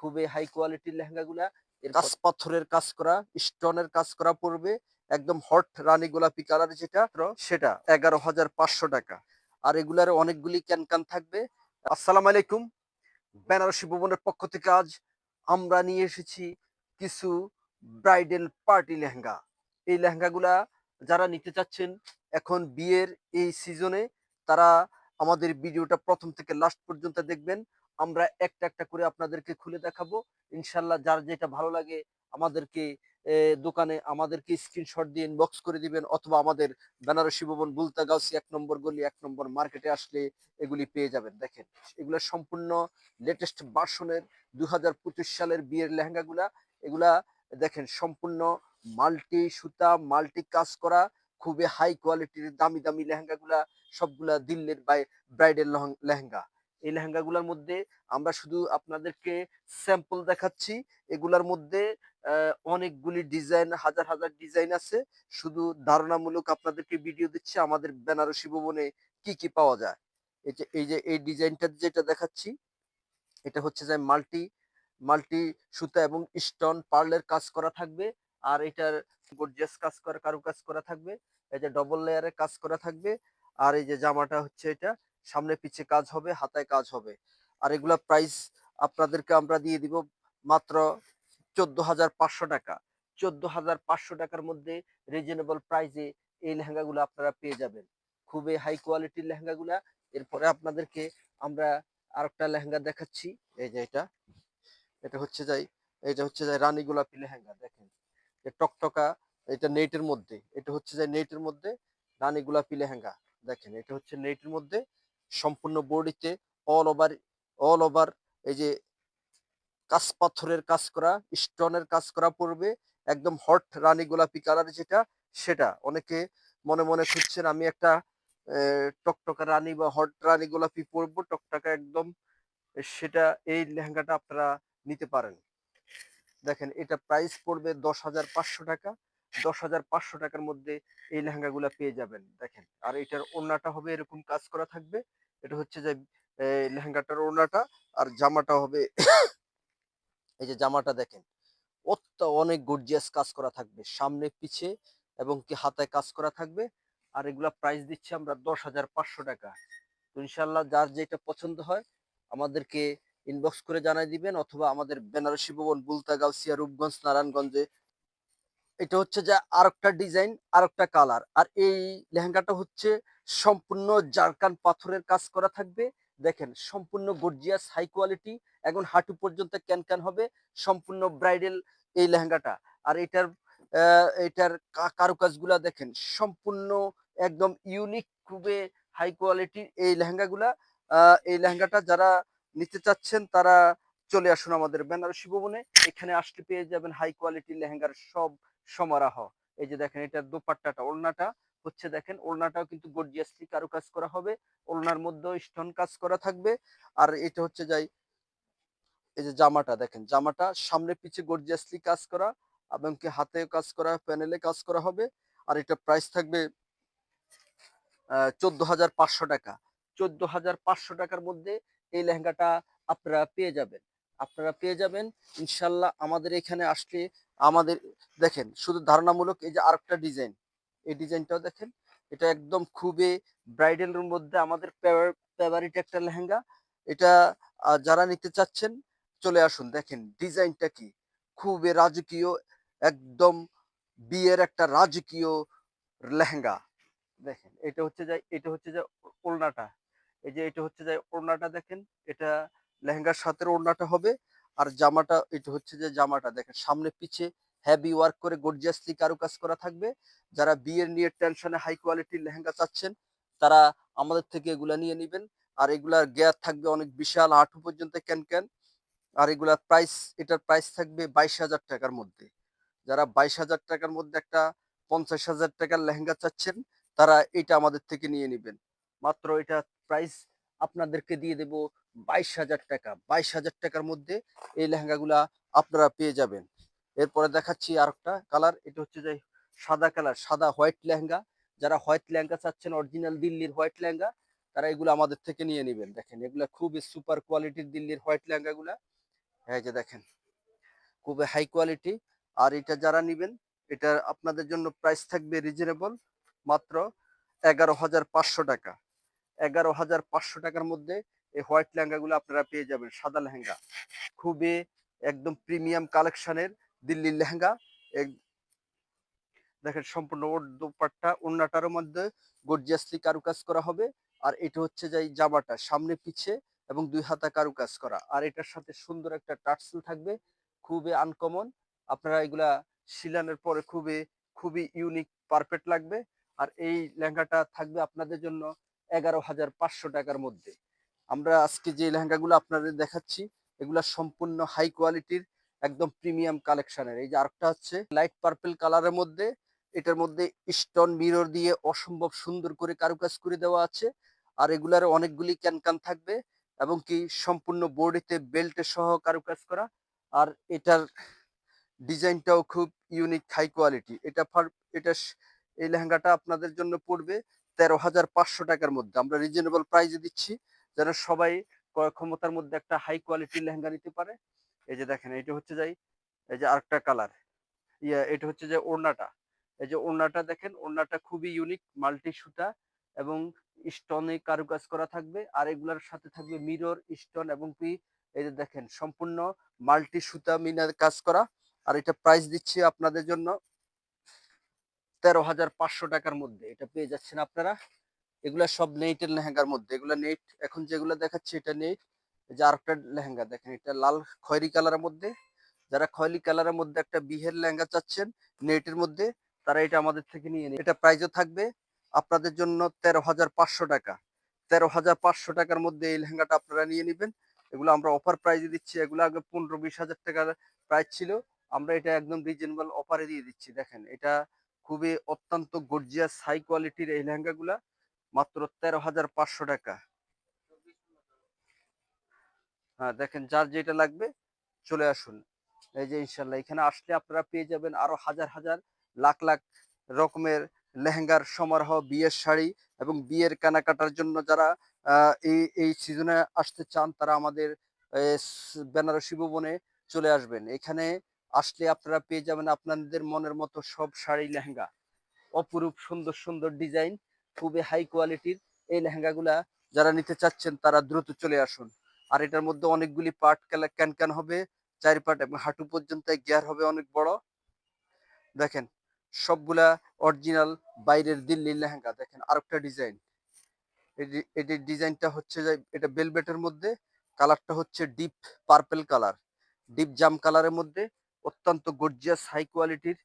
খুবই হাই কোয়ালিটির লেহেঙ্গাগুলা এর কাজ পাথরের কাজ করা স্টোনের কাজ করা পড়বে একদম হট রানী গোলাপি কালার যেটা সেটা এগারো হাজার পাঁচশো টাকা। আর এগুলার অনেকগুলি ক্যানকান থাকবে। আসসালামু আলাইকুম। বেনারসি ভবনের পক্ষ থেকে আজ আমরা নিয়ে এসেছি কিছু ব্রাইডাল পার্টি লেহেঙ্গা। এই লেহেঙ্গাগুলা যারা নিতে চাচ্ছেন এখন বিয়ের এই সিজনে তারা আমাদের ভিডিওটা প্রথম থেকে লাস্ট পর্যন্ত দেখবেন। আমরা একটা একটা করে আপনাদেরকে খুলে দেখাবো। ইনশাল্লাহ যার যেটা ভালো লাগে আমাদেরকে দোকানে আমাদেরকে স্ক্রিনশট দিয়ে ইনবক্স করে দিবেন অথবা আমাদের বেনারসি ভবন বুলতা গাউসি এক নম্বর গলি, এক নম্বর মার্কেটে আসলে এগুলি পেয়ে যাবেন। দেখেন, এগুলো সম্পূর্ণ লেটেস্ট হাজার পঁচিশ সালের বিয়ের লেহেঙ্গাগুলা। এগুলা দেখেন, সম্পূর্ণ মাল্টি সুতা, মাল্টি কাজ করা, খুবই হাই কোয়ালিটির দামি দামি লেহেঙ্গাগুলা, সবগুলা দিল্লির বাই ব্রাইডাল লেহেঙ্গা। এই লেহেঙ্গাগুলোর মধ্যে আমরা শুধু আপনাদেরকে স্যাম্পল দেখাচ্ছি। এগুলার মধ্যে অনেকগুলি ডিজাইন হাজার হাজার ডিজাইন আছে। শুধু ধারণামূলক আপনাদেরকে ভিডিও দিচ্ছি, আমাদের বেনারসি ভবনে কি কি পাওয়া যায়। এই যে এই যে, এই ডিজাইনটা যেটা দেখাচ্ছি, এটা হচ্ছে যে মাল্টি মাল্টি সুতা এবং স্টোন পার্লের কাজ করা থাকবে। আর এটার গর্জিয়াস কাজ করা কারু কাজ করা থাকবে। এই যে ডবল লেয়ারে কাজ করা থাকবে। আর এই যে জামাটা হচ্ছে এটা সামনে পিছে কাজ হবে, হাতায় কাজ হবে। আর এগুলা প্রাইস আপনাদেরকে আমরা দিয়ে দিব মাত্র চোদ্দ হাজার পাঁচশো টাকা। চোদ্দ হাজার পাঁচশো টাকার মধ্যে রিজনেবল প্রাইসে এই লেহেঙ্গাগুলো আপনারা পেয়ে যাবেন। খুবই হাই কোয়ালিটির লেহেঙ্গাগুলা। এরপরে আপনাদেরকে আমরা আরেকটা লেহেঙ্গা দেখাচ্ছি। এই যে এটা। এটা হচ্ছে যাই, এটা হচ্ছে যাই রানী গোলাপি লেহেঙ্গা, দেখেন। যে টকটকা, এটা নেটের মধ্যে। এটা হচ্ছে যাই নেটের মধ্যে রানী গোলাপি লেহেঙ্গা, দেখেন। এটা হচ্ছে নেটের মধ্যে। সম্পূর্ণ বডিতে অল ওভার অল ওভার এই যে কাজ পাথরের কাজ করা স্টোনের কাজ করা পড়বে, একদম হট রানী গোলাপি কালার যেটা, সেটা। অনেকে মনে মনে খুঁজছেন, আমি একটা টকটকা রানী বা হট রানী গোলাপি পরবো, টকটকা একদম, সেটা এই লেহেঙ্গাটা আপনারা নিতে পারেন। দেখেন, এটা প্রাইস পড়বে দশ হাজার পাঁচশো টাকা। দশ হাজার পাঁচশো টাকার মধ্যে এই লেহেঙ্গাগুলা পেয়ে যাবেন। দেখেন, আর এটার ওড়নাটা হবে এরকম কাজ করা থাকবে। এটা হচ্ছে যে লেহেঙ্গাটার ওড়নাটা আর জামাটা হবে এই যে জামাটা দেখেন। অত্য, অনেক গর্জিয়াস কাজ করা থাকবে। সামনে পিছে এবং কি হাতায় কাজ করা থাকবে। আর এগুলা প্রাইস দিচ্ছি আমরা দশ হাজার পাঁচশো টাকা। ইনশাল্লাহ যার যেটা পছন্দ হয় আমাদেরকে ইনবক্স করে জানাই দিবেন অথবা আমাদের বেনারসি ভবন বুলতা গাউসিয়া রূপগঞ্জ, নারায়ণগঞ্জে এটা হচ্ছে যে আরেকটা ডিজাইন, আরেকটা কালার। আর এই লেহেঙ্গাটা হচ্ছে সম্পূর্ণ জারকান পাথরের কাজ করা থাকবে। দেখেন, সম্পূর্ণ গর্জিয়াস হাই কোয়ালিটি এখন হাঁটু পর্যন্ত ক্যান ক্যান হবে, সম্পূর্ণ ব্রাইডাল এই লেহেঙ্গাটা। আর এটার এটার কারুকাজগুলা দেখেন, সম্পূর্ণ একদম ইউনিক খুবই হাই কোয়ালিটির এই লেহেঙ্গাগুলা। এই লেহেঙ্গাটা যারা নিতে চাচ্ছেন, তারা চলে আসুন আমাদের বেনারসি ভবনে। এখানে আসলে পেয়ে যাবেন হাই কোয়ালিটির লেহেঙ্গার সব সমারাহ। এই যে দেখেন, এটার দোপাট্টাটা, ওড়নাটা হচ্ছে দেখেন, ওড়নাটাও কিন্তু গর্জিয়াসলি কারুকাজ করা হবে। ওড়নার মধ্যেও স্টোন কাজ করা থাকবে। আর এটা হচ্ছে যাই, এই যে জামাটা দেখেন, জামাটা সামনে পিছে গর্জিয়াসলি কাজ করা এবং কি হাতে কাজ করা প্যানেলে কাজ করা হবে। আর এটা প্রাইস থাকবে চোদ্দ হাজার পাঁচশো টাকা। চোদ্দ হাজার পাঁচশো টাকার মধ্যে এই লেহেঙ্গাটা আপনারা পেয়ে যাবেন। আপনারা পেয়ে যাবেন। ইনশাল্লাহ আমাদের এখানে আসলে আমাদের, দেখেন, শুধু ধারণামূলক এই যে আরেকটা ডিজাইন, এই ডিজাইনটাও দেখেন, এটা একদম খুবই ব্রাইডালের মধ্যে আমাদের ফেভারিট একটা লেহেঙ্গা। এটা যারা নিতে চাচ্ছেন, চলে আসুন, দেখেন, ডিজাইনটা কি? খুবই রাজকীয়, একদম বিয়ের একটা রাজকীয় লেহেঙ্গা। দেখেন, এটা হচ্ছে যে, এটা হচ্ছে যে ওড়নাটা। এই যে, এটা হচ্ছে যে ওড়নাটা, দেখেন, এটা লেহেঙ্গার সাথে ওড়নাটা হবে। আর জামাটা, এটা হচ্ছে যে জামাটা, দেখেন সামনে পিছে হেভি ওয়ার্ক করে গর্জিয়াসলি কারুকাজ করা থাকবে। যারা বিয়ের নিয়ে টেনশনে হাই কোয়ালিটির লেহেঙ্গা চাচ্ছেন, তারা আমাদের থেকে এগুলা নিয়ে নেবেন। আর এগুলার গেয়ার থাকবে অনেক বিশাল হাঁটু পর্যন্ত ক্যান ক্যান আর এগুলার প্রাইস এটার প্রাইস থাকবে বাইশ হাজার টাকার মধ্যে। যারা বাইশ হাজার টাকার মধ্যে একটা পঞ্চাশ হাজার টাকার লেহেঙ্গা চাচ্ছেন, তারা এটা আমাদের থেকে নিয়ে নেবেন। মাত্র এটা প্রাইস আপনাদেরকে দিয়ে দেব বাইশ হাজার টাকা। বাইশ হাজার টাকার মধ্যে এই লেহেঙ্গাগুলা আপনারা পেয়ে যাবেন। এরপরে দেখাচ্ছি আর একটা কালার, এটা হচ্ছে যে সাদা কালার, সাদা হোয়াইট লেহেঙ্গা। যারা হোয়াইট লেহেঙ্গা চাচ্ছেন, অরিজিনাল দিল্লির হোয়াইট লেহেঙ্গা, তারা এগুলো আমাদের থেকে নিয়ে নেবেন। দেখেন, এগুলা খুবই সুপার কোয়ালিটির দিল্লির হোয়াইট লেহেঙ্গাগুলা। হ্যাঁ যে দেখেন, খুবই হাই কোয়ালিটি। আর এটা যারা নিবেন, এটা আপনাদের জন্য প্রাইস থাকবে রিজনেবল মাত্র এগারো হাজার পাঁচশো টাকা। এগারো হাজার পাঁচশো টাকার মধ্যে এই হোয়াইট লেহেঙ্গাগুলো আপনারা পেয়ে যাবেন, সাদা লেহেঙ্গা। খুবই একদম প্রিমিয়াম কালেকশনের দিল্লির লেহেঙ্গা। দেখেন সম্পূর্ণ ওর দোপাট্টা মধ্যে গর্জিয়াসলি কারুকাজ করা হবে। আর এটা হচ্ছে যে জামাটা, সামনে পিছে এবং দুই হাতা কারুকাজ করা। আর এটার সাথে সুন্দর একটা টার্সেল থাকবে, খুবই আনকমন আপনারা এগুলা শিলানের পরে খুবই খুবই ইউনিক পারফেক্ট লাগবে। আর এই লেহেঙ্গাটা থাকবে আপনাদের জন্য এগারো হাজার পাঁচশো টাকার মধ্যে। আমরা আজকে যে লেহেঙ্গাগুলো আপনাদের দেখাচ্ছি, এগুলা সম্পূর্ণ হাই কোয়ালিটির একদম প্রিমিয়াম কালেকশনের এই যে আরেকটা হচ্ছে লাইট পার্পল কালারের মধ্যে, এটার মধ্যে স্টোন মিরর দিয়ে অসম্ভব সুন্দর করে কারুকাজ করে দেওয়া আছে। আর এগুলার অনেকগুলি ক্যানকান থাকবে এবং কি সম্পূর্ণ বডিতে বেল্টে সহ কারুকাজ করা। আর এটার ডিজাইনটাও খুব ইউনিক হাই কোয়ালিটি এটা এটা এই লেহেঙ্গাটা আপনাদের জন্য পড়বে। তেরো হাজার পাঁচশো টাকার মধ্যে। আমরা রিজনেবল প্রাইসে দিচ্ছি, যেন সবাই ক্রয় ক্ষমতার মধ্যে একটা হাই কোয়ালিটির লেহেঙ্গা নিতে পারে। এই যে দেখেন এটা হচ্ছে যাই এই যে আরেকটা কালার ইয়া, এটা হচ্ছে যে ওড়নাটা। এই যে ওড়নাটা দেখেন, ওড়নাটা খুবই ইউনিক মাল্টি সুতা এবং স্টোনে কারুকাজ করা থাকবে। আর এগুলার সাথে থাকবে মিরর স্টোন এবং কি এই যে দেখেন, সম্পূর্ণ মাল্টি সুতা মিনার কাজ করা। আর এটা প্রাইস দিচ্ছি আপনাদের জন্য তেরো হাজার পাঁচশো টাকার মধ্যে। এটা পেয়ে যাচ্ছেন আপনারা। এগুলা সব নেটের লেহেঙ্গার মধ্যে। এগুলা নেট এখন যেগুলো দেখাচ্ছি, এটা নেট যে আরেকটা লেহেঙ্গা দেখেন, এটা লাল খয়েরি কালারের মধ্যে। যারা খয়েরি কালারের মধ্যে একটা বিহের লেহেঙ্গা চাচ্ছেন নেটের মধ্যে, তারা এটা আমাদের থেকে নিয়ে নিন। এটা প্রাইজও থাকবে আপনাদের জন্য তেরো হাজার পাঁচশো টাকা। তেরো হাজার পাঁচশো টাকার মধ্যে এই লেহেঙ্গাটা আপনারা নিয়ে নেবেন। এগুলো আমরা অফার প্রাইজে দিচ্ছি। এগুলো আগে পনেরো বিশ হাজার টাকার প্রাইস ছিল। আমরা এটা একদম রিজনেবল অফারে দিয়ে দিচ্ছি। দেখেন, এটা খুবই অত্যন্ত গর্জিয়াস হাই কোয়ালিটির এই লেহেঙ্গাগুলা, মাত্র তেরো হাজার পাঁচশো টাকা। হ্যাঁ দেখেন যার যেটা লাগবে, চলে আসুন। এই যে ইনশাল্লাহ এখানে আসলে আপনারা পেয়ে যাবেন আরও হাজার হাজার, লাখ লাখ রকমের লেহেঙ্গার সমারোহ, বিয়ের শাড়ি এবং বিয়ের কেনাকাটার জন্য যারা এই এই সিজনে আসতে চান, তারা আমাদের বেনারসি ভবনে চলে আসবেন। এখানে আসলে আপনারা পেয়ে যাবেন আপনাদের মনের মতো সব শাড়ি লেহেঙ্গা। অপরূপ সুন্দর সুন্দর ডিজাইন, খুবই হাই কোয়ালিটির এই লেহেঙ্গাগুলা যারা নিতে চাচ্ছেন তারা দ্রুত চলে আসুন। আর এটার মধ্যে অনেকগুলি পার্ট ক্যান ক্যান হবে, চার পার্ট এবং হাঁটু পর্যন্ত গিয়ার হবে অনেক বড়। দেখেন, সবগুলা অরিজিনাল বাইরের দিল্লির লেহেঙ্গা। দেখেন, আরেকটা ডিজাইন এটির ডিজাইনটা হচ্ছে এটা বেলভেটের মধ্যে। কালারটা হচ্ছে ডিপ পার্পেল কালার ডিপ জাম কালারের মধ্যে। অত্যন্ত গর্জিয়াস হাই কোয়ালিটির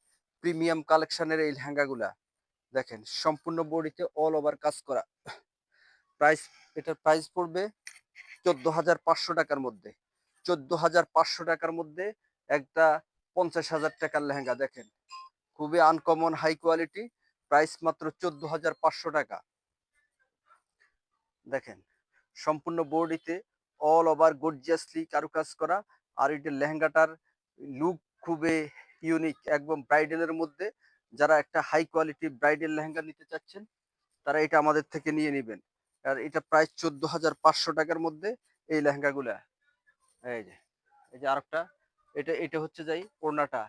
প্রিমিয়াম কালেকশনের এই লেহেঙ্গাগুলা। দেখেন, সম্পূর্ণ বডিতে অল ওভার কাজ করা। প্রাইস এটার প্রাইস পড়বে চোদ্দ হাজার পাঁচশো টাকার মধ্যে। চোদ্দ হাজার পাঁচশো টাকার মধ্যে একটা পঞ্চাশ হাজার টাকার লেহেঙ্গা, দেখেন। খুবই আনকমন হাই কোয়ালিটি প্রাইস মাত্র চোদ্দ হাজার পাঁচশো টাকা। দেখেন, সম্পূর্ণ বডিতে অল ওভার গর্জিয়াসলি কারুকাজ করা, আর এটা লেহেঙ্গাটার লুক খুবই ইউনিক একদম ব্রাইডালের মধ্যে যারা একটা হাই কোয়ালিটি ব্রাইডাল লেহেঙ্গা নিতে চাচ্ছেন, তারা এটা আমাদের থেকে নিয়ে নেবেন। আর এটা প্রায় চোদ্দ হাজার পাঁচশো টাকার মধ্যে এই লেহেঙ্গাগুলা। এই যে এই যে আরেকটা, এটা এটা হচ্ছে যাই ওড়নাটা।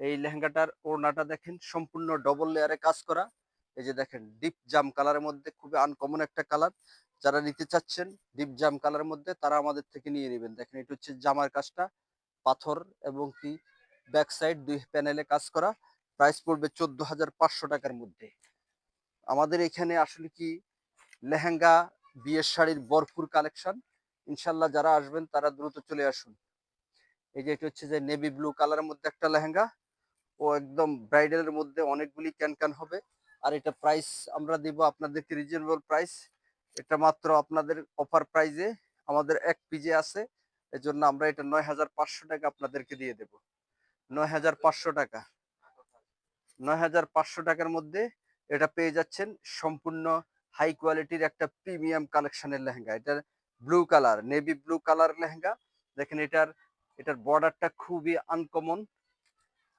এই লেহেঙ্গাটার ওড়নাটা দেখেন, সম্পূর্ণ ডবল লেয়ারে কাজ করা। এই যে দেখেন ডিপ জাম কালারের মধ্যে, খুবই আনকমন একটা কালার যারা নিতে চাচ্ছেন ডিপ জাম কালারের মধ্যে, তারা আমাদের থেকে নিয়ে নেবেন। দেখেন, এটা হচ্ছে জামার কাজটা। পাথর এবং কি ব্যাক সাইড দুই প্যানেলে কাজ করা। প্রাইস পড়বে চোদ্দ হাজার পাঁচশো টাকার মধ্যে। আমাদের এখানে আসলে কি লেহেঙ্গা, বিয়ের শাড়ির ভরপুর কালেকশন ইনশাল্লাহ যারা আসবেন তারা দ্রুত চলে আসুন। এই যে এটা হচ্ছে যে নেভি ব্লু কালারের মধ্যে একটা লেহেঙ্গা। ও একদম ব্রাইডালের মধ্যে অনেকগুলি ক্যান ক্যান হবে। আর এটা প্রাইস আমরা দিব আপনাদেরকে রিজনেবল প্রাইস এটা মাত্র আপনাদের অফার প্রাইজে আমাদের এক পিজে আছে। এজন্য আমরা এটা নয় হাজার পাঁচশো টাকা আপনাদেরকে দিয়ে দেব। নয় হাজার পাঁচশো টাকা। নয় হাজার পাঁচশো টাকার মধ্যে এটা পেয়ে যাচ্ছেন সম্পূর্ণ হাই কোয়ালিটির একটা প্রিমিয়াম কালেকশনের লেহেঙ্গা। এটা blue colour navy blue colour lehenga. দেখেন এটার এটার বর্ডারটা খুবই আনকমন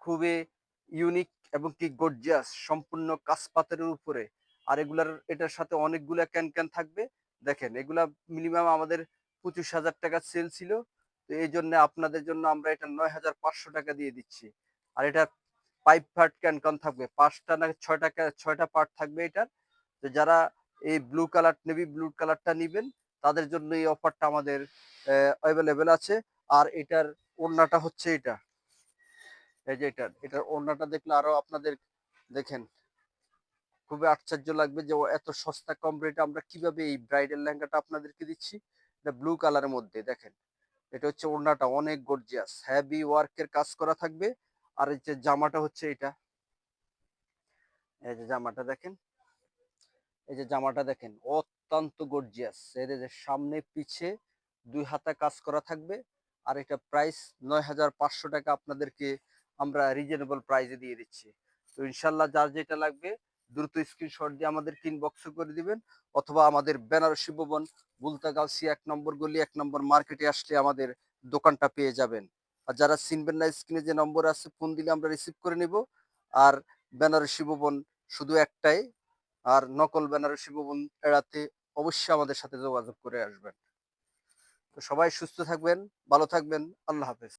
খুবই ইউনিক এবং কি গর্জিয়াস সম্পূর্ণ কাসপাতের উপরে। আর এগুলার, এটার সাথে অনেকগুলা ক্যান ক্যান থাকবে। দেখেন, এগুলা মিনিমাম আমাদের পঁচিশ হাজার টাকা সেল ছিল। তো এই জন্য আপনাদের জন্য আমরা এটা নয় হাজার পাঁচশো টাকা দিয়ে দিচ্ছি। আর এটা পাইপ পার্ট ক্যানকন থাকবে। পাঁচটা না, ছয়টা ছয়টা পার্ট থাকবে এটার। তো যারা এই ব্লু কালার নেভি ব্লু কালারটা নিবেন, তাদের জন্য এই অফারটা আমাদের অ্যাভেলেবেল আছে। আর এটার ওড়নাটা হচ্ছে এটা। এই যে এটার এটার ওড়নাটা দেখলে আরও আপনাদের দেখেন, খুবই আশ্চর্য লাগবে যে এত সস্তা কম রেটে আমরা কীভাবে এই ব্রাইডাল লেহেঙ্গাটা আপনাদেরকে দিচ্ছি। ব্লু কালারের মধ্যে, দেখেন। এটা হচ্ছে ওড়নাটা অনেক গর্জিয়াস হেভি ওয়ার্কের কাজ করা থাকবে। আর এই যে জামাটা হচ্ছে এটা। এই যে জামাটা দেখেন। এই যে জামাটা দেখেন, অত্যন্ত গর্জিয়াস এর যে সামনে পিছে দুই হাতে কাজ করা থাকবে। আর এটা প্রাইস নয় হাজার পাঁচশো টাকা আপনাদেরকে আমরা রিজনেবল প্রাইসে দিয়ে দিচ্ছি। তো ইনশাল্লাহ যার যেটা লাগবে দ্রুত স্ক্রিনশট দিয়ে আমাদের ইনবক্সে করে দিবেন, অথবা আমাদের বেনারসি ভবন বুলতাগাউসি এক নম্বর গলি এক নম্বর মার্কেটে আসলে আমাদের দোকানটা পেয়ে যাবেন। আর যারা চিনবেন না স্ক্রিনে যে নম্বর আছে ফোন দিলে আমরা রিসিভ করে নিব। আর বেনারসি ভবন শুধু একটাই, আর নকল বেনারসি ভবন এড়াতে অবশ্যই আমাদের সাথে যোগাযোগ করে আসবেন। তো সবাই সুস্থ থাকবেন, ভালো থাকবেন, আল্লাহ হাফেজ।